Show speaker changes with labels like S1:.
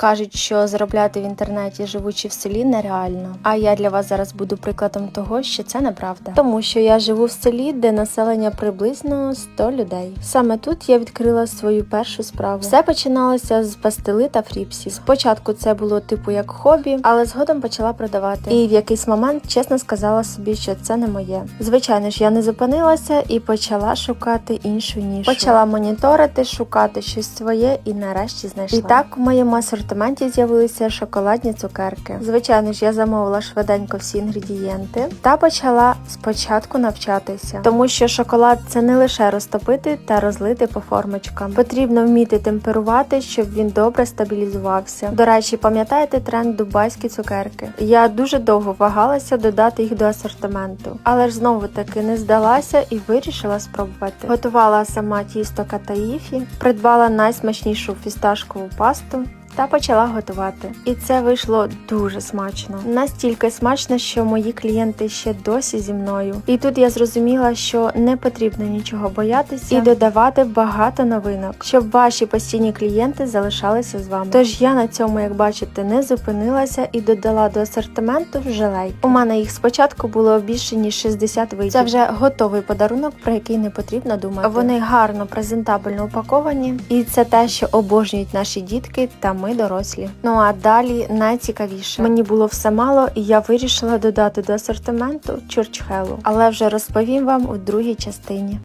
S1: Кажуть, що заробляти в інтернеті, живучи в селі, нереально. А я для вас зараз буду прикладом того, що це неправда. Тому що я живу в селі, де населення приблизно 100 людей. Саме тут я відкрила свою першу справу. Все починалося з пастили та фріпсів. Спочатку це було типу як хобі, але згодом почала продавати. І в якийсь момент чесно сказала собі, що це не моє. Звичайно ж, я не зупинилася і почала шукати іншу нішу. Почала моніторити, шукати щось своє і нарешті знайшла. І так в моєму асортименті з'явилися шоколадні цукерки. Звичайно ж, я замовила швиденько всі інгредієнти та почала спочатку навчатися, тому що шоколад це не лише розтопити та розлити по формочкам. Потрібно вміти темперувати, щоб він добре стабілізувався. До речі, пам'ятаєте тренд дубайські цукерки? Я дуже довго вагалася додати їх до асортименту, але ж знову таки не здалася і вирішила спробувати. Готувала сама тісто катаїфі, придбала найсмачнішу фісташкову пасту. Та почала готувати, і це вийшло дуже смачно. Настільки смачно, що мої клієнти ще досі зі мною. І тут я зрозуміла, що не потрібно нічого боятися і додавати багато новинок, щоб ваші постійні клієнти залишалися з вами. Тож я на цьому, як бачите, не зупинилася і додала до асортименту желей. У мене їх спочатку було більше ніж 60 видів. Це вже готовий подарунок, про який не потрібно думати. Вони гарно презентабельно упаковані, і це те, що обожнюють наші дітки та ми дорослі. Ну а далі найцікавіше. Мені було все мало, і я вирішила додати до асортименту чурчхелу, але вже розповім вам у другій частині.